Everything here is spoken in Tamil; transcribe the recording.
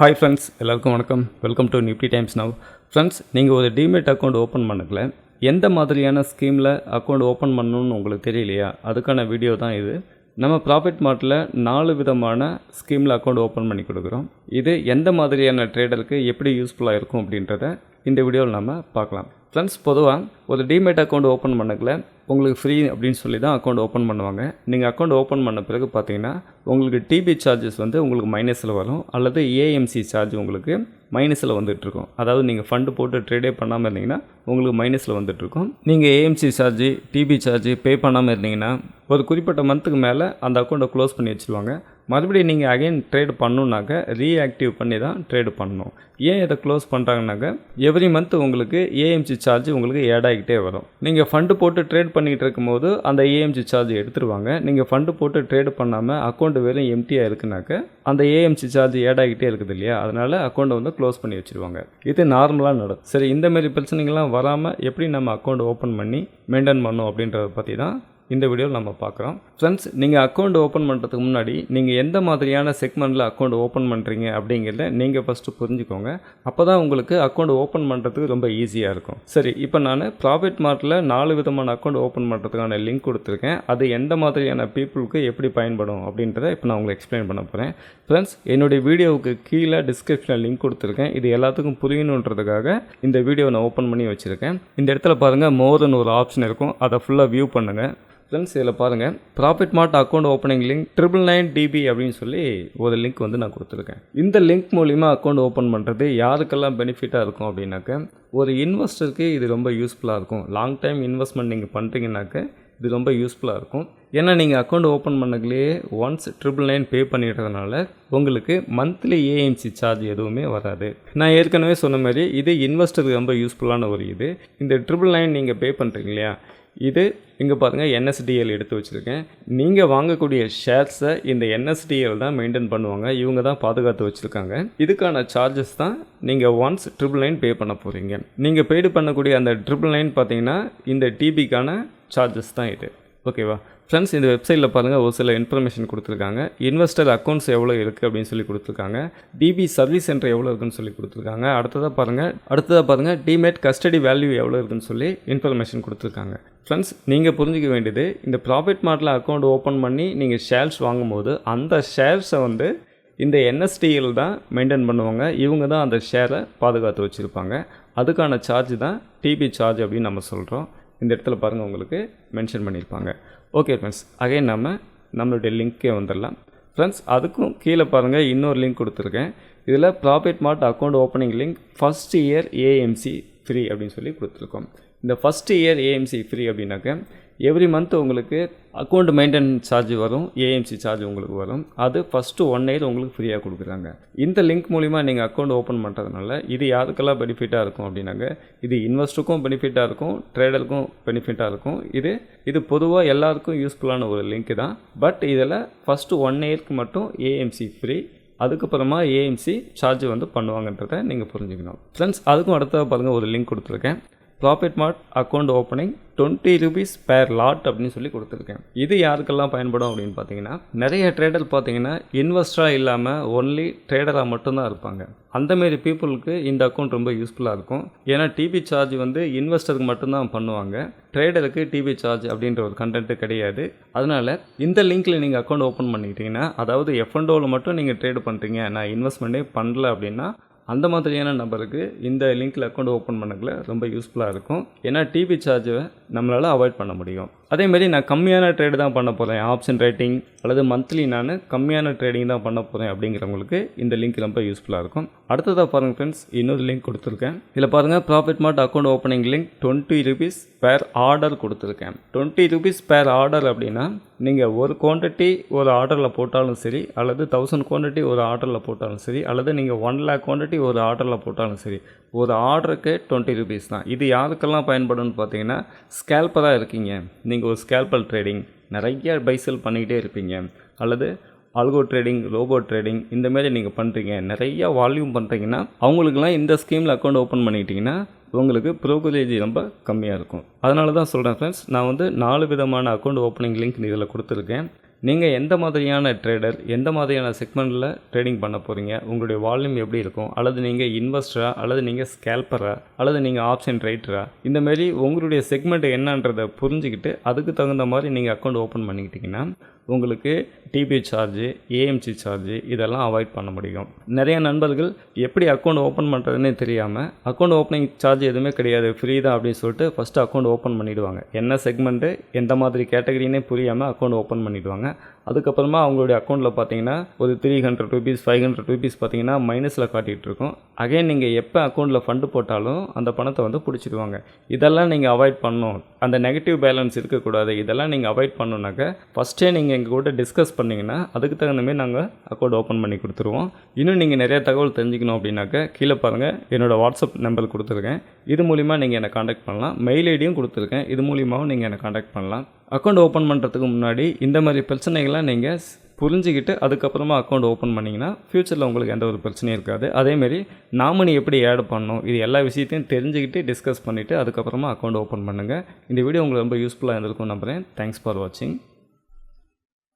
ஹாய் ஃப்ரெண்ட்ஸ் எல்லாருக்கும் வணக்கம். Welcome to Nifty Times Now friends நீங்கள் ஒரு டிமேட் அக்கௌண்ட் ஓப்பன் பண்ணக்கல எந்த மாதிரியான ஸ்கீமில் அக்கௌண்ட் ஓப்பன் பண்ணணும்னு உங்களுக்கு தெரியலையா? அதுக்கான வீடியோ தான் இது. நம்ம ப்ராஃபிட் மார்ட்டில் நாலு விதமான ஸ்கீமில் அக்கௌண்ட் ஓப்பன் பண்ணி கொடுக்குறோம். இது எந்த மாதிரியான ட்ரேடருக்கு எப்படி யூஸ்ஃபுல்லாக இருக்கும் அப்படின்றத இந்த வீடியோவில் நம்ம பார்க்கலாம். ஃப்ரெண்ட்ஸ் பொதுவாக ஒரு டிமேட் அக்கௌண்ட் ஓப்பன் பண்ணக்கல உங்களுக்கு ஃப்ரீ அப்படின்னு சொல்லி தான் அக்கௌண்ட் ஓப்பன் பண்ணுவாங்க. நீங்கள் அக்கௌண்ட் ஓப்பன் பண்ண பிறகு பார்த்தீங்கன்னா உங்களுக்கு டிபி சார்ஜஸ் வந்து உங்களுக்கு மைனஸில் வரும். அல்லது ஏஎம்சி சார்ஜ் உங்களுக்கு மைனஸில் வந்துட்டுருக்கும் அதாவது நீங்கள் ஃபண்டு போட்டு ட்ரேடே பண்ணாமல் இருந்தீங்கன்னா உங்களுக்கு மைனஸில் வந்துட்டுருக்கும் நீங்கள் AMC charge DP charge pay பண்ணாமல் இருந்தீங்கன்னா ஒரு குறிப்பிட்ட மந்த்துக்கு மேலே அந்த அக்கௌண்ட்டை க்ளோஸ் பண்ணி வச்சுருவாங்க. மறுபடியும் நீங்கள் அகைன் ட்ரேடு பண்ணணுன்னாக்க ரீஆக்டிவ் பண்ணி தான் ட்ரேடு பண்ணணும். ஏன் இதை க்ளோஸ் பண்ணுறாங்கனாக்க எவ்ரி மந்த் உங்களுக்கு ஏஎம்சி சார்ஜ் உங்களுக்கு ஆட் ஆகிக்கிட்டே வரும். நீங்கள் ஃபண்டு போட்டு ட்ரேட் பண்ணிகிட்டு இருக்கும்போது அந்த ஏஎம்சி சார்ஜ் எடுத்துருவாங்க. நீங்கள் ஃபண்டு போட்டு ட்ரேட் பண்ணாமல் அக்கௌண்ட் வெறும் எம்டியாக இருக்குனாக்க அந்த ஏஎம்சி சார்ஜ் ஆட் ஆகிட்டே இருக்குது இல்லையா? அதனால் அக்கௌண்ட்டை வந்து க்ளோஸ் பண்ணி வச்சுருவாங்க. இது நார்மலாக நடக்கும். சரி இந்தமாரி பிரச்சனைகள்லாம் வராமல் எப்படி நம்ம அக்கௌண்ட் ஓப்பன் பண்ணி மெயின்டைன் பண்ணோம் அப்படின்றத பற்றி தான் இந்த வீடியோவில் நம்ம பார்க்குறோம். ஃப்ரெண்ட்ஸ் நீங்கள் அக்கௌண்ட் ஓப்பன் பண்ணுறதுக்கு முன்னாடி நீங்கள் எந்த மாதிரியான செக்மெண்ட்டில் அக்கௌண்ட் ஓப்பன் பண்ணுறீங்க அப்படிங்கிறத நீங்கள் ஃபஸ்ட்டு புரிஞ்சுக்கோங்க. அப்போ தான் உங்களுக்கு அக்கௌண்ட் ஓப்பன் பண்ணுறதுக்கு ரொம்ப ஈஸியாக இருக்கும். சரி இப்போ நான் ப்ராஃபிட் மார்ட்டில் நாலு விதமான அக்கௌண்ட் ஓப்பன் பண்ணுறதுக்கான லிங்க் கொடுத்துருக்கேன். அது எந்த மாதிரியான பீப்புளுக்கு எப்படி பயன்படும் அப்படின்றத இப்போ நான் உங்களுக்கு எக்ஸ்பிளைன் பண்ண போகிறேன். ஃப்ரெண்ட்ஸ் என்னுடைய வீடியோவுக்கு கீழே டிஸ்கிரிப்ஷனில் லிங்க் கொடுத்துருக்கேன். இது எல்லாத்துக்கும் புரியணுன்றதுக்காக இந்த வீடியோ நான் ஓப்பன் பண்ணி வச்சுருக்கேன். இந்த இடத்துல பாருங்கள் மோர்னு ஒரு ஆப்ஷன் இருக்கும். அதை ஃபுல்லாக வியூ பண்ணுங்கள் ஃப்ரெண்ட்ஸ் இதில் பாருங்கள் Profit Mart account opening link triple nine DP அப்படின்னு சொல்லி ஒரு லிங்க் வந்து நான் கொடுத்துருக்கேன். இந்த லிங்க் மூலிமா அக்கௌண்ட் ஓப்பன் பண்ணுறது யாருக்கெல்லாம் பெனிஃபிட்டாக இருக்கும் அப்படின்னாக்க ஒரு இன்வெஸ்டருக்கு இது ரொம்ப யூஸ்ஃபுல்லாக இருக்கும். லாங் டைம் இன்வெஸ்ட்மெண்ட் நீங்கள் பண்ணுறீங்கனாக்க இது ரொம்ப யூஸ்ஃபுல்லாக இருக்கும். ஏன்னா நீங்கள் அக்கௌண்ட் ஓப்பன் பண்ணக்குள்ளேயே ஒன்ஸ் ட்ரிபிள் நைன் பே பண்ணிடுறதுனால உங்களுக்கு மந்த்லி ஏஎம்சி சார்ஜ் எதுவுமே வராது. நான் ஏற்கனவே சொன்ன மாதிரி இது இன்வெஸ்டருக்கு ரொம்ப யூஸ்ஃபுல்லான ஒரு இது. இந்த ட்ரிபிள் நைன் நீங்கள் பே பண்ணுறீங்க இல்லையா? இது இங்கே பாருங்கள் என்எஸ்டிஎல் எடுத்து வச்சுருக்கேன். நீங்கள் வாங்கக்கூடிய ஷேர்ஸை இந்த என்எஸ்டிஎல் தான் மெயின்டைன் பண்ணுவாங்க. இவங்க தான் பாதுகாத்து வச்சுருக்காங்க. இதுக்கான சார்ஜஸ் தான் நீங்கள் ஒன்ஸ் ட்ரிபிள் நைன் பே பண்ண போகிறீங்க நீங்கள் பெய்டு பண்ணக்கூடிய அந்த ட்ரிபிள் நைன் பார்த்தீங்கன்னா இந்த டிபிக்கான சார்ஜஸ் தான் இது. ஓகேவா ஃப்ரெண்ட்ஸ் இந்த வெப்சைட்டில் பாருங்கள் ஒரு சில இன்ஃபர்மேஷன் கொடுத்துருக்காங்க. இன்வெஸ்டர் அக்கௌண்ட்ஸ் எவ்வளோ இருக்குது அப்படின்னு சொல்லி கொடுத்துருக்காங்க. டிபி சர்வீஸ் சென்டர் எவ்வளோ இருக்குன்னு சொல்லி கொடுத்துருக்காங்க. அடுத்ததாக பாருங்கள் அடுத்ததாக பாருங்கள் டிமேட் கஸ்டடி வேல்யூ எவ்வளோ இருக்குன்னு சொல்லி இன்ஃபர்மேஷன் கொடுத்துருக்காங்க. ஃப்ரெண்ட்ஸ் நீங்கள் புரிஞ்சிக்க வேண்டியது இந்த ப்ராஃபிட் மார்ட்டில் அக்கௌண்ட் ஓப்பன் பண்ணி நீங்கள் ஷேர்ஸ் வாங்கும்போது அந்த ஷேர்ஸை வந்து இந்த என்எஸ்டிஎல் தான் மெயின்டைன் பண்ணுவாங்க. இவங்க தான் அந்த ஷேரை பாதுகாத்து வச்சுருப்பாங்க. அதுக்கான சார்ஜ் தான் டிபி சார்ஜ் அப்படின்னு நம்ம சொல்கிறோம் இந்த இடத்துல பாருங்கள் உங்களுக்கு மென்ஷன் பண்ணியிருப்பாங்க. ஓகே ஃப்ரெண்ட்ஸ் அகைன் நம்ம நம்மளுடைய லிங்க்கே வந்துடலாம் ஃப்ரெண்ட்ஸ் அதுக்கும் கீழே பாருங்கள் இன்னொரு லிங்க் கொடுத்துருக்கேன். இதில் Profit Mart account opening link first year AMC free அப்படின்னு சொல்லி கொடுத்துருக்கோம். இந்த ஃபஸ்ட் இயர் ஏஎம்சி ஃப்ரீ அப்படின்னாக்க எவ்ரி மந்த் உங்களுக்கு அக்கௌண்ட் மெயின்டெனன்ஸ் சார்ஜ் வரும் ஏஎம்சி சார்ஜ் உங்களுக்கு வரும். அது ஃபஸ்ட்டு ஒன் இயர் உங்களுக்கு ஃப்ரீயாக கொடுக்குறாங்க. இந்த லிங்க் மூலிமா நீங்கள் அக்கௌண்ட் ஓப்பன் பண்ணுறதுனால இது யாருக்கெல்லாம் பெனிஃபிட்டாக இருக்கும் அப்படின்னாங்க இது இன்வெஸ்டருக்கும் பெனிஃபிட்டாக இருக்கும் ட்ரேடருக்கும் பெனிஃபிட்டாக இருக்கும். இது இது பொதுவாக எல்லாருக்கும் யூஸ்ஃபுல்லான ஒரு லிங்க் தான். பட் இதில் ஃபஸ்ட்டு ஒன் இயர்க்கு மட்டும் ஏஎம்சி ஃப்ரீ அதுக்கப்புறமா ஏஎம்சி சார்ஜ் வந்து பண்ணுவாங்கன்றதை நீங்கள் புரிஞ்சுக்கணும். ஃப்ரெண்ட்ஸ் அதுக்கும் அடுத்த பாருங்கள் ஒரு லிங்க் கொடுத்துருக்கேன். Profit Mart account opening twenty rupees per lot அப்படின்னு சொல்லி கொடுத்துருக்கேன். இது யாருக்கெல்லாம் பயன்படும் அப்படின்னு பார்த்தீங்கன்னா நிறைய ட்ரேடர் பார்த்தீங்கன்னா இன்வெஸ்டராக இல்லாமல் ஒன்லி ட்ரேடராக மட்டும்தான் இருப்பாங்க. அந்தமாரி பீப்புளுக்கு இந்த அக்கௌண்ட் ரொம்ப யூஸ்ஃபுல்லாக இருக்கும். ஏன்னா டிபி சார்ஜ் வந்து இன்வெஸ்டருக்கு மட்டும்தான் பண்ணுவாங்க. ட்ரேடருக்கு டிபி சார்ஜ் அப்படின்ற ஒரு கண்டென்ட்டு கிடையாது. அதனால் இந்த லிங்க்கில் நீங்கள் அக்கௌண்ட் ஓப்பன் பண்ணிக்கிட்டீங்கன்னா அதாவது எஃப்என்டோவில் மட்டும் நீங்கள் ட்ரேட் பண்ணுறீங்க நான் இன்வெஸ்ட்மெண்ட்டே பண்ணல அப்படின்னா அந்த மாதிரியான நபருக்கு இந்த லிங்க்கில் அக்கௌண்ட் ஓப்பன் பண்ணக்குள்ள ரொம்ப யூஸ்ஃபுல்லாக இருக்கும். ஏன்னா டிவி சார்ஜை நம்மளால் அவாய்ட் பண்ண முடியும். அதேமாரி நான் கம்மியான ட்ரேடு தான் பண்ண போகிறேன் ஆப்ஷன் ரேட்டிங் அல்லது மந்த்லி நான் கம்மியான ட்ரேடிங் தான் பண்ண போகிறேன் அப்படிங்கிறவங்களுக்கு இந்த லிங்க் ரொம்ப யூஸ்ஃபுல்லாக இருக்கும். அடுத்ததாக பாருங்கள் ஃப்ரெண்ட்ஸ் இன்னொரு லிங்க் கொடுத்துருக்கேன். இதில் பாருங்கள் Profit Mart account opening link twenty rupees per order கொடுத்துருக்கேன். டுவெண்ட்டி ருபீஸ் பேர் ஆர்டர் அப்படின்னா நீங்கள் ஒரு குவான்டிட்டி ஒரு ஆர்டரில் போட்டாலும் சரி அல்லது தௌசண்ட் குவான்டிட்டி ஒரு ஆர்டரில் போட்டாலும் சரி அல்லது நீங்கள் ஒன் லேக் குவான்டிட்டி ஒரு ஆர்டரில் போட்டாலும் சரி ஒரு ஆர்டருக்கு டுவெண்ட்டி ருபீஸ் தான். இது யாருக்கெல்லாம் பயன்படும்னு பார்த்தீங்கன்னா ஸ்கேல்பராக இருக்கீங்க. நீங்கள் ஒரு ஸ்கேல்பல் ட்ரேடிங் நிறைய பைசல் பண்ணிக்கிட்டே இருப்பீங்க. அல்லது அல்கோ ட்ரேடிங் ரோபோ ட்ரேடிங் இந்தமாரி நீங்கள் பண்ணுறீங்க நிறைய வால்யூம் பண்ணுறீங்கன்னா அவங்களுக்குலாம் இந்த ஸ்கீமில் அக்கௌண்ட் ஓப்பன் பண்ணிக்கிட்டிங்கன்னா உங்களுக்கு ப்ரோக்கரேஜ் ரொம்ப கம்மியாக இருக்கும். அதனால தான் சொல்கிறேன் ஃப்ரெண்ட்ஸ் நான் வந்து நாலு விதமான அக்கௌண்ட் ஓப்பனிங் லிங்க் இதில் கொடுத்துருக்கேன். நீங்கள் எந்த மாதிரியான ட்ரேடர் எந்த மாதிரியான செக்மெண்ட்டில் ட்ரேடிங் பண்ண போகிறீங்க உங்களுடைய வால்யூம் எப்படி இருக்கும்? அல்லது நீங்கள் இன்வெஸ்டரா அல்லது நீங்கள் ஸ்கேல்பரா அல்லது நீங்கள் ஆப்ஷன் ரைட்டரா இந்தமாரி உங்களுடைய செக்மெண்ட் என்னன்றதை புரிஞ்சுக்கிட்டு அதுக்கு தகுந்த மாதிரி நீங்கள் அக்கௌண்ட் ஓப்பன் பண்ணிக்கிட்டிங்கன்னா உங்களுக்கு டிபி சார்ஜு ஏஎம்சி சார்ஜு இதெல்லாம் அவாய்ட் பண்ண முடியும். நிறைய நண்பர்கள் எப்படி அக்கௌண்ட் ஓப்பன் பண்ணுறதுனே தெரியாமல் அக்கௌண்ட் ஓப்பனிங் சார்ஜ் எதுவுமே கிடையாது ஃப்ரீ தான் அப்படின்னு சொல்லிட்டு ஃபஸ்ட்டு அக்கௌண்ட் ஓப்பன் பண்ணிவிடுவாங்க என்ன செக்மெண்ட்டு எந்த மாதிரி கேட்டகரினே புரியாமல் அக்கௌண்ட் ஓப்பன் பண்ணிவிடுவாங்க அதுக்கப்புறமா அவங்களுடைய அக்கௌண்ட்டில் பார்த்தீங்கன்னா ஒரு three hundred rupees five hundred rupees பார்த்தீங்கன்னா மைனஸில் காட்டிகிட்டு இருக்கும். அகைன் நீங்கள் எப்போ அக்கௌண்ட்டில் ஃபண்டு போட்டாலும் அந்த பணத்தை வந்து பிடிச்சிடுவாங்க. இதெல்லாம் நீங்கள் அவாய்ட் பண்ணணும். அந்த நெகட்டிவ் பேலன்ஸ் இருக்கக்கூடாது. இதெல்லாம் நீங்கள் அவாய்ட் பண்ணணுனாக்க ஃபஸ்ட்டே நீங்கள் எங்கள் கூட டிஸ்கஸ் பண்ணிங்கன்னா அதுக்கு தகுந்த மாதிரி நாங்கள் அக்கௌண்ட் ஓப்பன் பண்ணி கொடுத்துருவோம். இன்னும் நீங்கள் நிறைய தகவல் தெரிஞ்சுக்கணும் அப்படின்னாக்க கீழே பாருங்கள் என்னோடய வாட்ஸ்அப் நம்பர் கொடுத்துருக்கேன். இது மூலிமா நீங்கள் என்னை காண்டாக்ட் பண்ணலாம். மெயில் ஐடியும் கொடுத்துருக்கேன். இது மூலியமாகவும் நீங்கள் என்னை காண்டாக்ட் பண்ணலாம். அக்கௌண்ட் ஓப்பன் பண்ணுறதுக்கு முன்னாடி இந்த மாதிரி பிரச்சனைகள்லாம் நீங்கள் புரிஞ்சுக்கிட்டு அதுக்கப்புறமா அக்கௌண்ட் ஓப்பன் பண்ணிங்கன்னா ஃப்யூச்சரில் உங்களுக்கு எந்த ஒரு பிரச்சனையும் இருக்காது. அதேமாரி நாமினி எப்படி ஆட் பண்ணணும்? இது எல்லா விஷயத்தையும் தெரிஞ்சுக்கிட்டு டிஸ்கஸ் பண்ணிவிட்டு அதுக்கப்புறமா அக்கௌண்ட் ஓப்பன் பண்ணுங்கள் இந்த வீடியோ உங்களுக்கு ரொம்ப யூஸ்ஃபுல்லாக இருந்திருக்கும் நம்புகிறேன் தேங்க்ஸ் ஃபார் வாட்சிங்